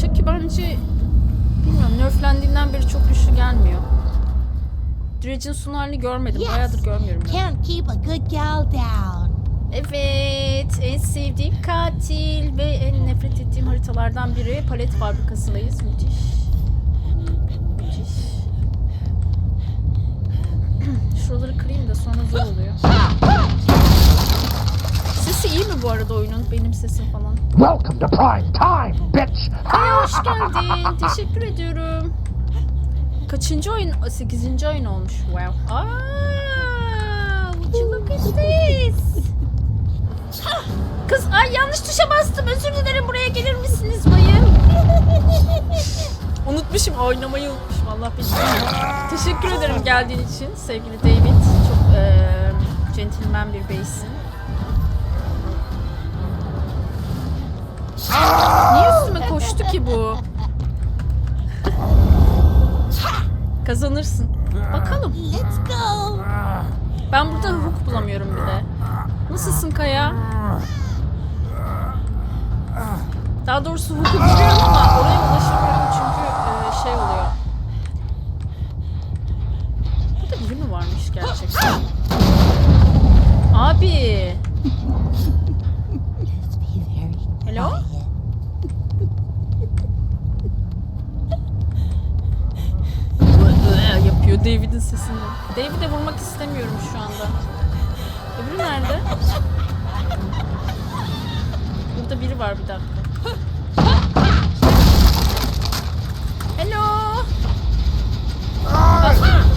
Chucky bence bilmiyorum nerflendiğinden beri çok güçlü gelmiyor. Dredge'in halini görmedim. Yes. Bayağıdır görmüyorum. Can't keep a good gal down. Evet, en sevdiğim katil ve en nefret ettiğim haritalardan biri palet fabrikasındayız. Müthiş. Müthiş. Şuraları kırayım da sonra zor oluyor. Sesi iyi mi bu arada oyunun? Benim sesim falan. Welcome to prime time, bitch! Ay hoş geldin. Teşekkür ediyorum. Kaçıncı oyun? Sekizinci oyun olmuş. Wow. Aa, would you look at this? Kız ay yanlış tuşa bastım. Özür dilerim. Buraya gelir misiniz bayım? unutmuşum. Oynamayı unutmuşum. Allah bilir. Teşekkür ederim geldiğin için sevgili David. Çok eee centilmen bir beysin. Niye üstüme koştu ki bu? Kazanırsın. Bakalım. Let's go. Ben burada hook bulamıyorum bir de. Nasılsın Kaya? Daha doğrusu hook'u buluyorum ama oraya ulaşamıyorum çünkü e, şey oluyor. Burada biri mi varmış gerçekten? Abi. Hello? Yapıyor David'in sesini. David'e vurmak istemiyorum şu anda. Öbürü nerede? Burada biri var bir dakika. Hello.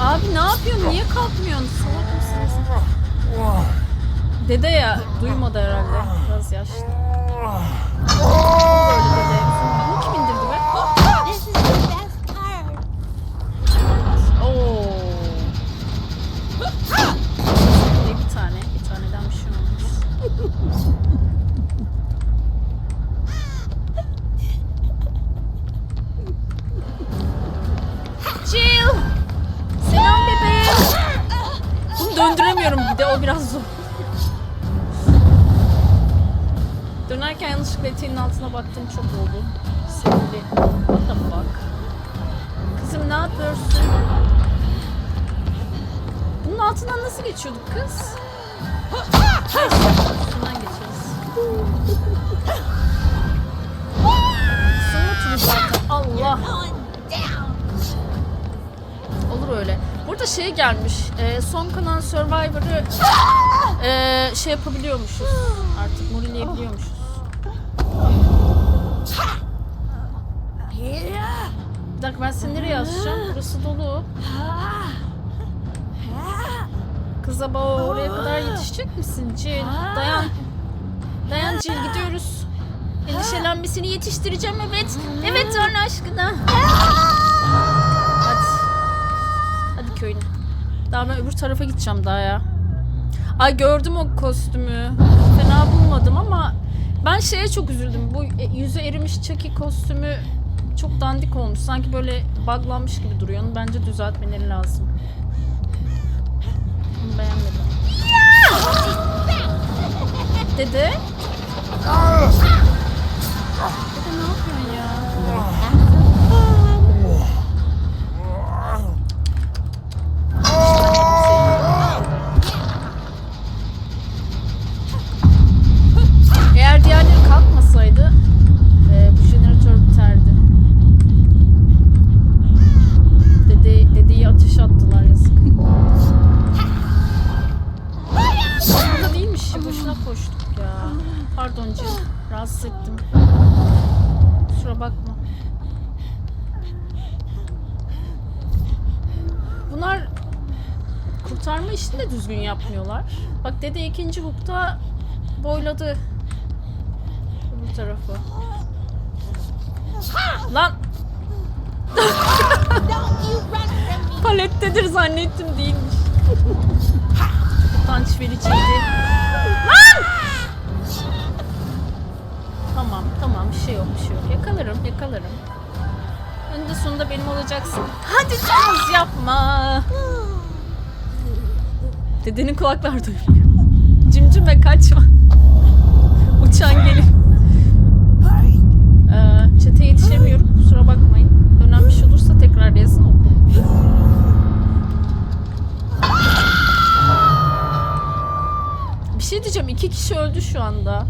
Abi ne yapıyorsun? Niye kalkmıyorsun? Salak mısın? Dede ya duymadı herhalde. Biraz yaşlı. Bunu döndüremiyorum bir de o biraz zor. Dönerken yanlışlıkla eteğinin altına baktım çok oldu. Sevgili. What the fuck? Kızım ne yapıyorsun? Bunun altından nasıl geçiyorduk kız? Üstünden geçeriz. Allah. Olur öyle. Burada şey gelmiş. e, son kalan Survivor'ı e, şey yapabiliyormuşuz. Artık morileyebiliyormuşuz. Bir dakika ben seni nereye yazacağım? Burası dolu. Kıza baba oraya kadar yetişecek misin Cil? Dayan. Dayan Cil gidiyoruz. Endişelenmesini yetiştireceğim evet. Evet Tanrı aşkına. Köyüne. Daha ben öbür tarafa gideceğim daha ya. Ay gördüm o kostümü. Fena bulmadım ama ben şeye çok üzüldüm. Bu e, yüzü erimiş Chucky kostümü çok dandik olmuş. Sanki böyle buglanmış gibi duruyor. Onu bence düzeltmeleri lazım. Bunu beğenmedim. Dede? Bakma. Bunlar kurtarma işini de düzgün yapmıyorlar. Bak dede ikinci hukta boyladı öbür tarafı. Lan palettedir zannettim değilmiş. Utanç vericiydi. Tamam tamam bir şey yok bir şey yok. Yakalarım yakalarım. Önde sonunda benim olacaksın. Hadi şans yapma. Dedenin kulaklar duymuyor. Cimcime kaçma. Uçan gelin. Ee, çete yetişemiyorum kusura bakmayın. Önemli bir şey olursa tekrar yazın okuyun. Bir şey diyeceğim iki kişi öldü şu anda.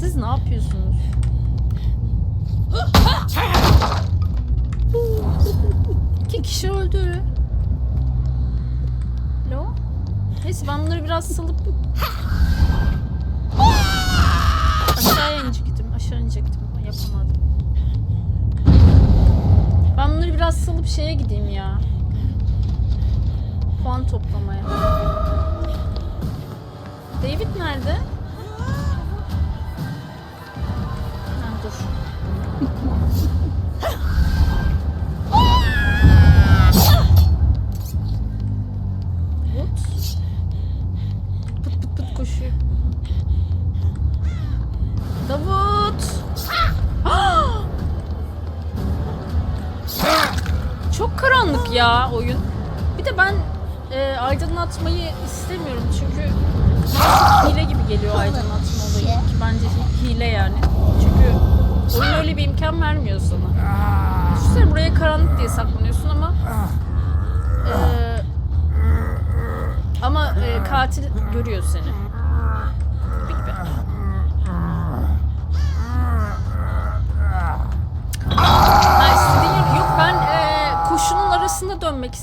Siz ne yapıyorsunuz? İki kişi öldü. Lo? Neyse ben bunları biraz salıp aşağıya inecektim. Aşağı inecektim ama yapamadım. Ben bunları biraz salıp şeye gideyim ya. Puan toplamaya. David nerede? Thank you.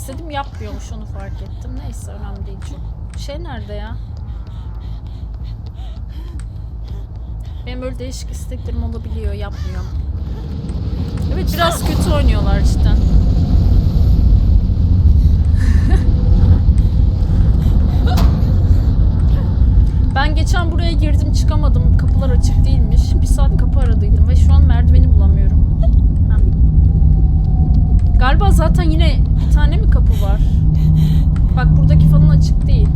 İstedim yapmıyormuş onu fark ettim. Neyse önemli değil çok. Şey nerede ya? Benim böyle değişik isteklerim olabiliyor yapmıyorum. Evet biraz kötü oynuyorlar cidden. Ben geçen buraya girdim çıkamadım. Kapılar açık değilmiş. Bir saat kapı aradıydım ve şu an merdiveni bulamıyorum. Ha. Galiba zaten yine tane mi kapı var? Bak buradaki falan açık değil.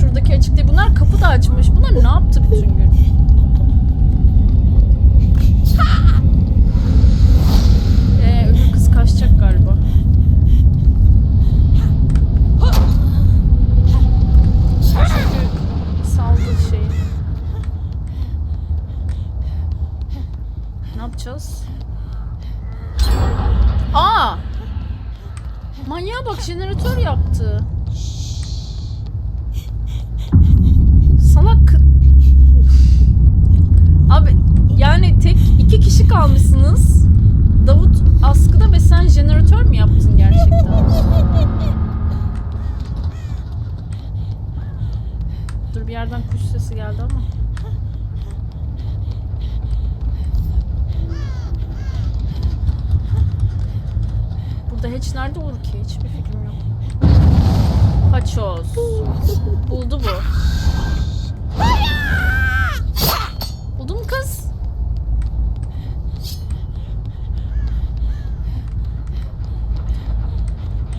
Şuradaki açık değil. Bunlar kapı da açmış. Bunlar ne yaptı bütün gün? Ee, öbür kız kaçacak galiba. Çünkü saldı şeyi. Ne yapacağız? Aa! Manyağa bak jeneratör yaptı. Salak. kı- Abi yani tek iki kişi kalmışsınız. Davut askıda ve sen jeneratör mü yaptın gerçekten? Dur bir yerden kuş sesi geldi ama. Burada hiç nerede olur ki? Hiçbir fikrim yok. Paçoz. Buldu bu. Buldun mu kız?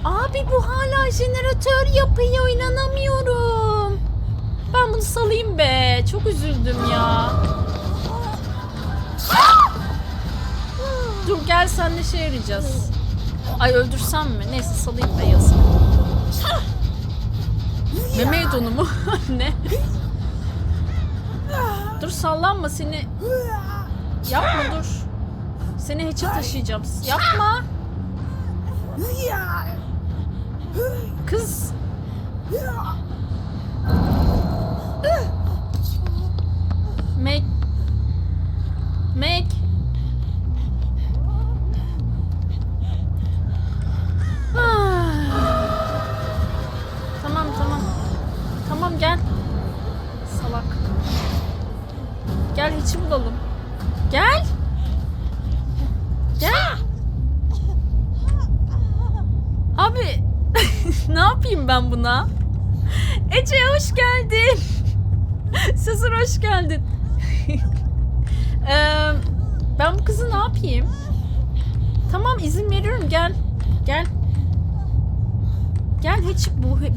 Abi bu hala jeneratör yapıyor inanamıyorum. Ben bunu salayım be. Çok üzüldüm ya. Dur gel senle şey arayacağız. Ay öldürsem mi? Neyse salayım be yazık. Meme donu mu? ne? Dur sallanma seni. Yapma dur. Seni hiçe taşıyacağım. Yapma. Kız.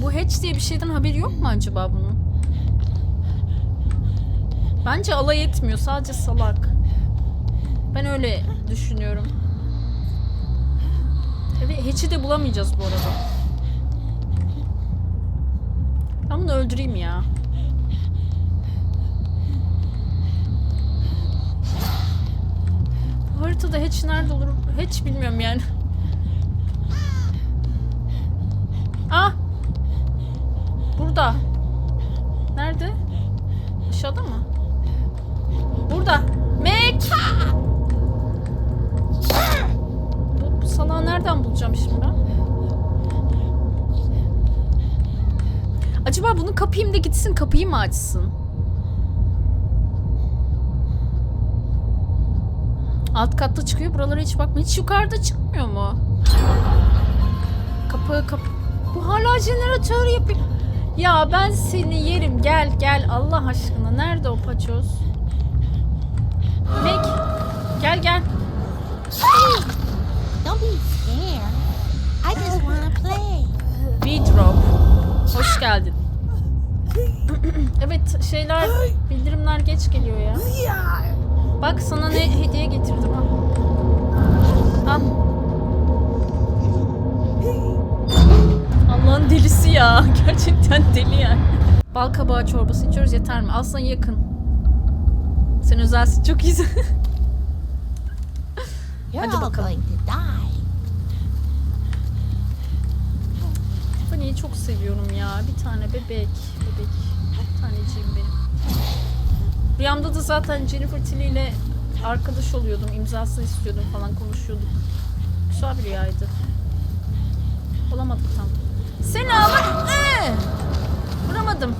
Bu bu hatch diye bir şeyden haberi yok mu acaba bunun? Bence alay etmiyor sadece salak. Ben öyle düşünüyorum. Evet hatch'i de bulamayacağız bu arada. Ben bunu öldüreyim ya. Bu haritada hatch nerede olur? Hatch bilmiyorum yani. Burada. Aşağıda mı? Burada. Meg! Bu, bu salağı nereden bulacağım şimdi ben? Acaba bunu kapayım da gitsin kapıyı mı açsın? Alt katta çıkıyor. Buralara hiç bakma. Hiç yukarıda çıkmıyor mu? Kapı kapı. Bu hala jeneratör yapıyor. Ya ben seni yerim. Gel gel Allah aşkına. Nerede o paçoz? Meg. Gel gel. Don't be scared. I just want to play. V-Drop. Hoş geldin. evet şeyler bildirimler geç geliyor ya. Bak sana ne hediye getirdim ha. Al. Allah'ın delisi ya. Gerçekten deli yani. Bal kabağı çorbası içiyoruz yeter mi? Aslında yakın. Sen özelsin çok iyisin. Hadi bakalım. Tiffany'yi çok seviyorum ya. Bir tane bebek. Bebek. Bir taneciğim benim. Rüyamda da zaten Jennifer Tilly ile arkadaş oluyordum. imzasını istiyordum falan konuşuyorduk. Güzel bir rüyaydı. Olamadık tam. Seni almak... Ee! Vuramadım.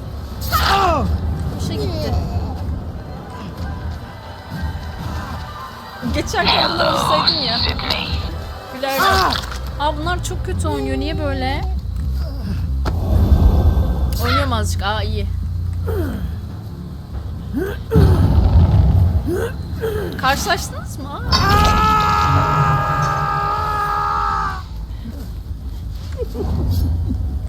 Boşa gitti. Geçerken bunları vursaydın ya. Gülerdim. Aa bunlar çok kötü oynuyor. Niye böyle? Oynuyorum azıcık. Aa iyi. Karşılaştınız mı? Aa.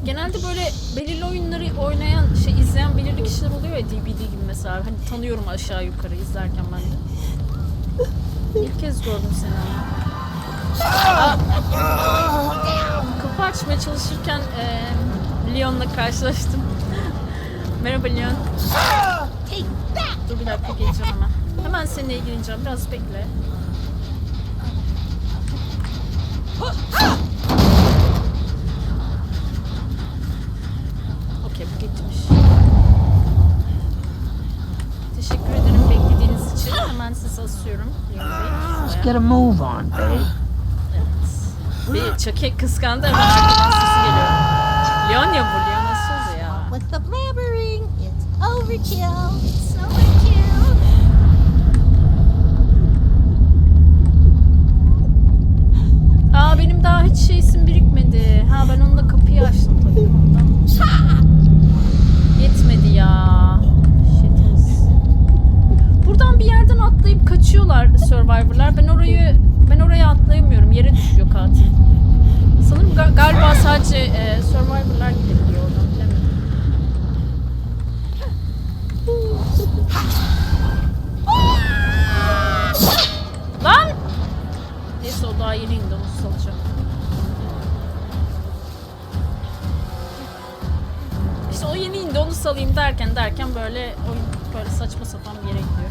Genelde böyle belirli oyunları oynayan, şey izleyen belirli kişiler oluyor ya DVD gibi mesela. Hani tanıyorum aşağı yukarı izlerken ben de. İlk kez gördüm seni ama. Kapı açmaya çalışırken e, Leon'la karşılaştım. Merhaba Leon. Dur bir dakika geleceğim hemen. Hemen seninle ilgileneceğim. Biraz bekle. Okey bu gitmiş. Teşekkür ederim beklediğiniz sizi asıyorum. Bey. Get a move on, babe. Evet. Bir çökek kıskandı hemen arkadan sesi geliyor. Leon ya bu Leon nasıl ya? With the blabbering, it's overkill. It's overkill. Aa benim daha hiç şeysim birikmedi. Ha ben onunla kapıyı açtım tabii ondan? Bir yerden atlayıp kaçıyorlar Survivor'lar. Ben orayı ben oraya atlayamıyorum. Yere düşüyor katil. Sanırım ga- galiba sadece e, Survivor'lar gidebiliyor oradan. Lan! Neyse o daha yeni indi onu salacağım. İşte o yeni indi onu salayım derken derken böyle oyun böyle saçma sapan bir yere gidiyor.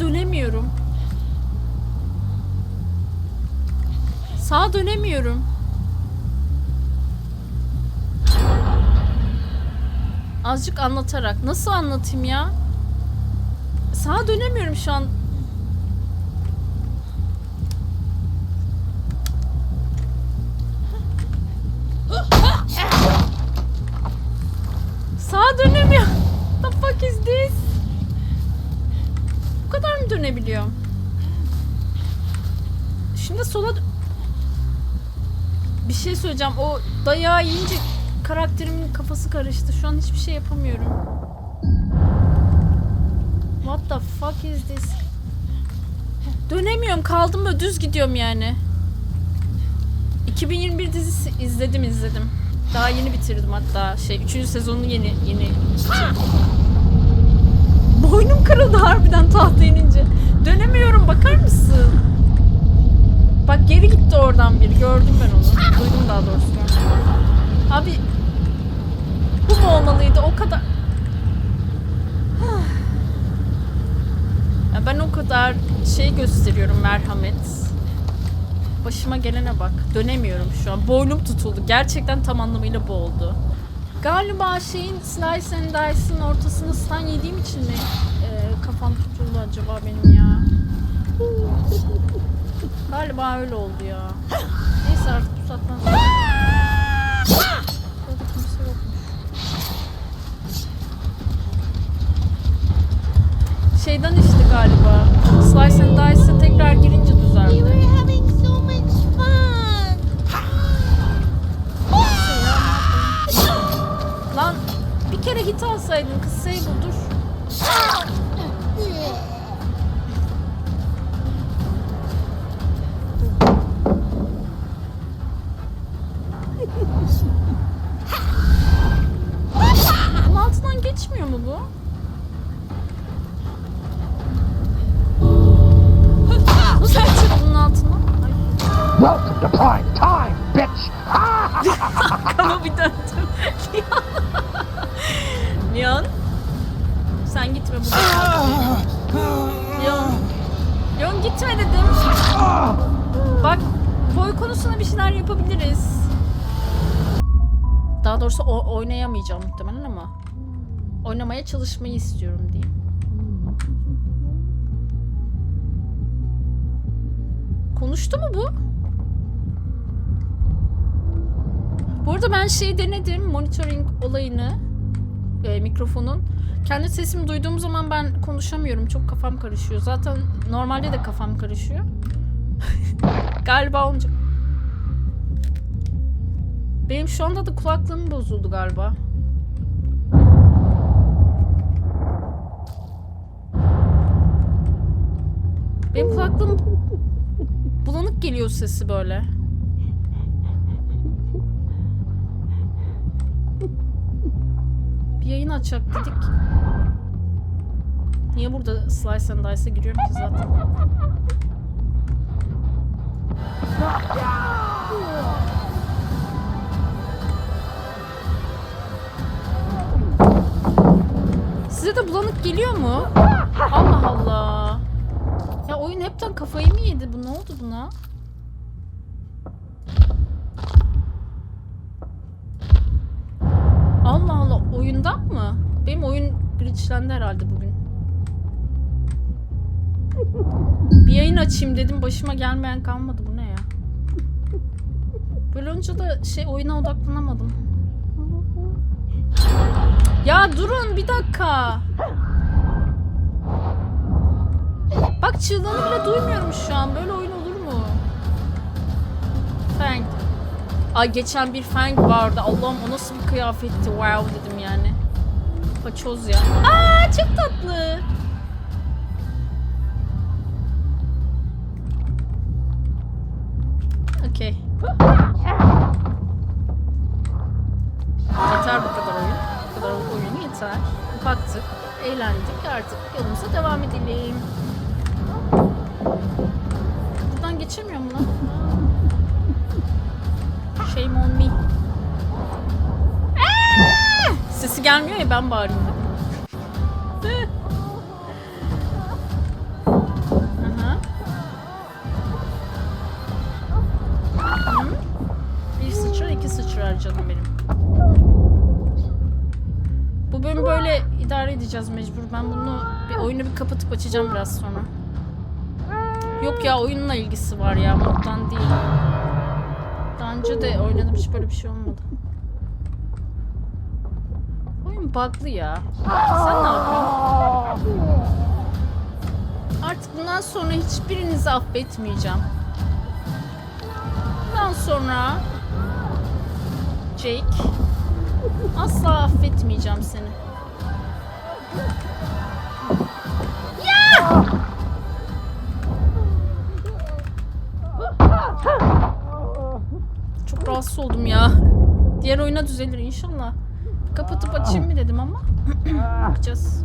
Dönemiyorum. Sağa dönemiyorum. Azıcık anlatarak. Nasıl anlatayım ya? Sağa dönemiyorum şu an. Sağa dönemiyorum. The fuck is this? Bu kadar mı dönebiliyorum? Şimdi sola... dö- Bir şey söyleyeceğim. O dayağı yiyince karakterimin kafası karıştı. Şu an hiçbir şey yapamıyorum. What the fuck is this? Dönemiyorum. Kaldım böyle düz gidiyorum yani. 2021 dizisi izledim izledim. Daha yeni bitirdim hatta. Şey 3. sezonunu yeni yeni. Boynum kırıldı harbiden tahta inince. Dönemiyorum bakar mısın? Bak geri gitti oradan biri. Gördüm ben onu. Duydum daha doğrusu. Abi bu mu olmalıydı o kadar? ya ben o kadar şey gösteriyorum merhamet. Başıma gelene bak. Dönemiyorum şu an. Boynum tutuldu. Gerçekten tam anlamıyla bu oldu. Galiba şeyin Slice and Dice'ın ortasında stun yediğim için mi e, kafam tutuldu acaba benim ya? Galiba öyle oldu ya. Neyse artık uzatmaz. Burada kimse yokmuş. Şeyden işte galiba. Slice and Dice'a tekrar girince düzeldi. Lan bir kere hit alsaydın kız Sable dur. geçmiyor mu bu? Geçiyor bunun altından? Ay, Welcome to prime time, bitch! Ama bir döndüm. Leon. Sen gitme burada. Leon. Leon gitme dedim. Bak boy konusunda bir şeyler yapabiliriz. Daha doğrusu o- oynayamayacağım muhtemelen ama oynamaya çalışmayı istiyorum diyeyim. Konuştu mu bu? Bu arada ben şey denedim monitoring olayını e, mikrofonun. Kendi sesimi duyduğum zaman ben konuşamıyorum. Çok kafam karışıyor. Zaten normalde de kafam karışıyor. galiba olunca. Benim şu anda da kulaklığım bozuldu galiba. Benim kulaklığım bulanık geliyor sesi böyle. Bir yayın açacak dedik. Niye burada Slice and Dice'a giriyorum ki zaten? Size de bulanık geliyor mu? Allah Allah. Ya oyun hepten kafayı mı yedi? Bu ne oldu buna? Allah Allah oyundan mı? Benim oyun glitchlendi herhalde bugün. Bir yayın açayım dedim başıma gelmeyen kalmadı bu ne ya? Böyle olunca da şey oyuna odaklanamadım. Ya durun bir dakika. Bak çığlığını bile duymuyorum şu an. Böyle oyun olur mu? Fang. Ay geçen bir Fang vardı. Allah'ım o nasıl bir kıyafetti. Wow dedim yani. Paçoz ya. Aa çok tatlı. Okey. Yeter bu kadar oyun. Bu kadar oyun yeter. Baktık, eğlendik. Artık yolumuza devam edelim. Geçemiyor mu lan? Shame on me. Sesi gelmiyor ya ben. Hı? Bir sıçrar iki sıçrar canım benim. Bu bölüm böyle idare edeceğiz mecbur. Ben bunu bir oyunu bir kapatıp açacağım biraz sonra. Yok ya oyunla ilgisi var ya moddan değil. Daha önce de oynadım hiç böyle bir şey olmadı. Oyun bug'lı ya. Sen ne yapıyorsun? Artık bundan sonra hiçbirinizi affetmeyeceğim. Bundan sonra Jake asla affetmeyeceğim seni. Ya! Rahatsız oldum ya. Diğer oyuna düzelir inşallah. Kapatıp açayım mı dedim ama. Bakacağız.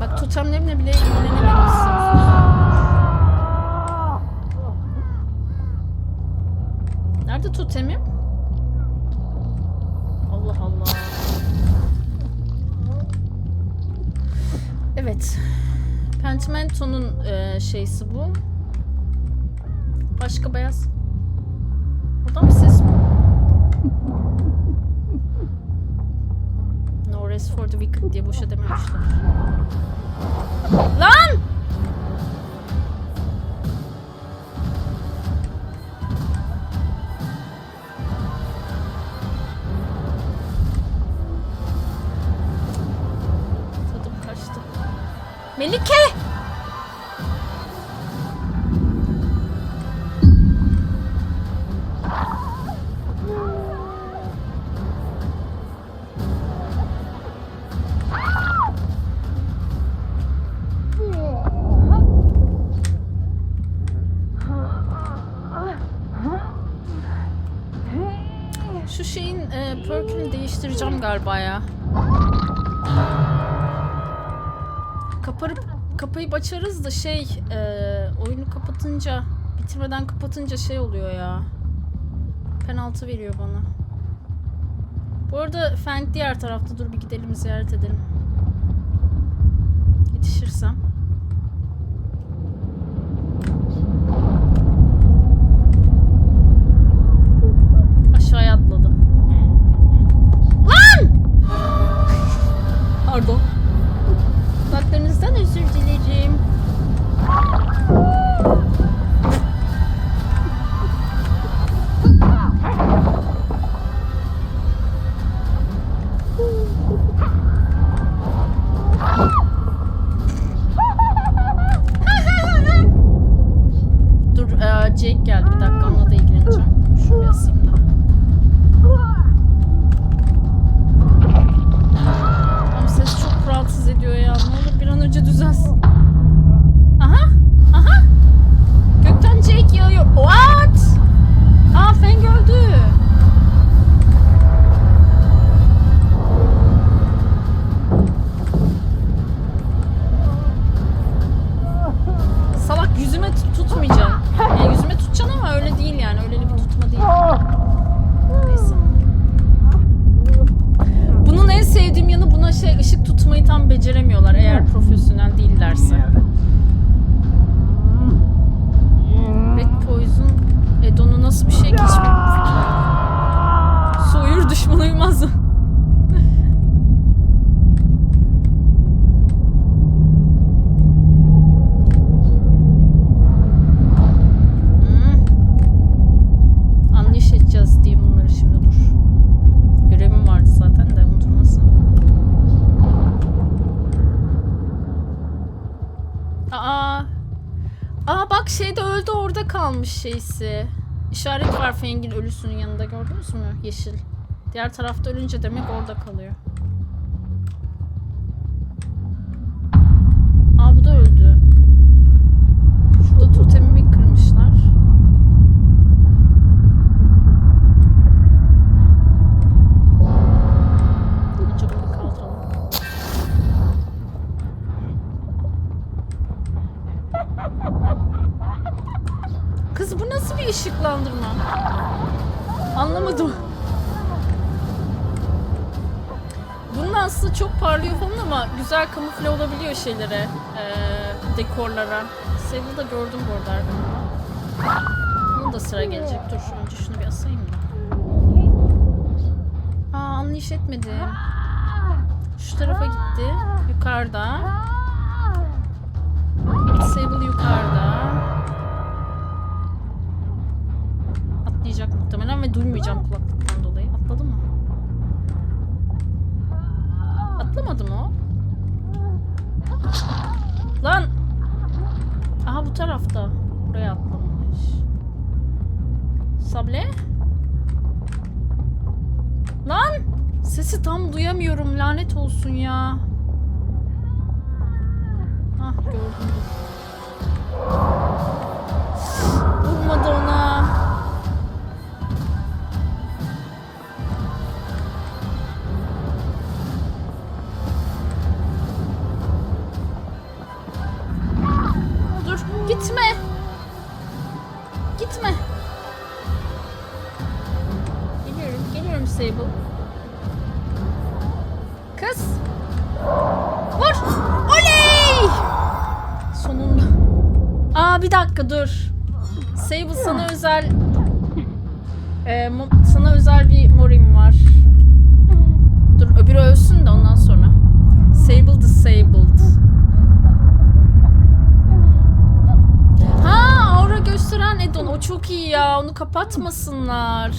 Bak totemlerimle bile ilgilenemedim Nerede totemim? Allah Allah. Evet. Pentimento'nun e, şeysi bu. Başka beyaz. Bir ses mi? No rest for the wicked diye boşa dememişler. Lan! Melike! Şu şeyin e, perk'ünü değiştireceğim galiba ya. Kaparıp kapayıp açarız da şey e, oyunu kapatınca bitirmeden kapatınca şey oluyor ya. Penaltı veriyor bana. Bu arada Feng diğer tarafta. Dur bir gidelim ziyaret edelim. Yetişirsem. Beceremiyorlar eğer profesyonel değillerse. Var Feng'in ölüsünün yanında gördünüz mü? Yeşil. Diğer tarafta ölünce demek orada kalıyor. Aa bu da öldü. Kamufle olabiliyor şeylere, eee, dekorlara. Sevil da gördüm bu arada arkamda. Bunun da sıra gelecek. Dur önce şunu bir asayım da. Aa anlayış etmedi. Şu tarafa gitti. Yukarıda. Sable yukarıda. Atlayacak muhtemelen ve duymayacağım kulaklıktan dolayı. Atladı mı? Atlamadı mı o? Bu tarafta. Buraya atlamış. Sable? Lan! Sesi tam duyamıyorum. Lanet olsun ya. Ah gördüm. Vurmadı ona. Geliyorum Sable. Kız. Vur. Oley! Sonunda. Aa bir dakika dur. Sable sana özel e, sana özel bir morim var. Dur öbürü ölsün de ondan sonra. Sable disabled. Ha aura gösteren Edon o çok iyi ya onu kapatmasınlar.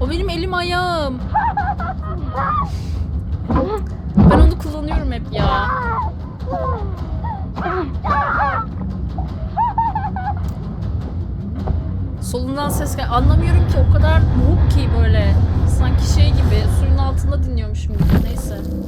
O benim elim ayağım. Ben onu kullanıyorum hep ya. Solundan ses gel. Anlamıyorum ki o kadar boğuk ki böyle. Sanki şey gibi suyun altında dinliyormuşum gibi.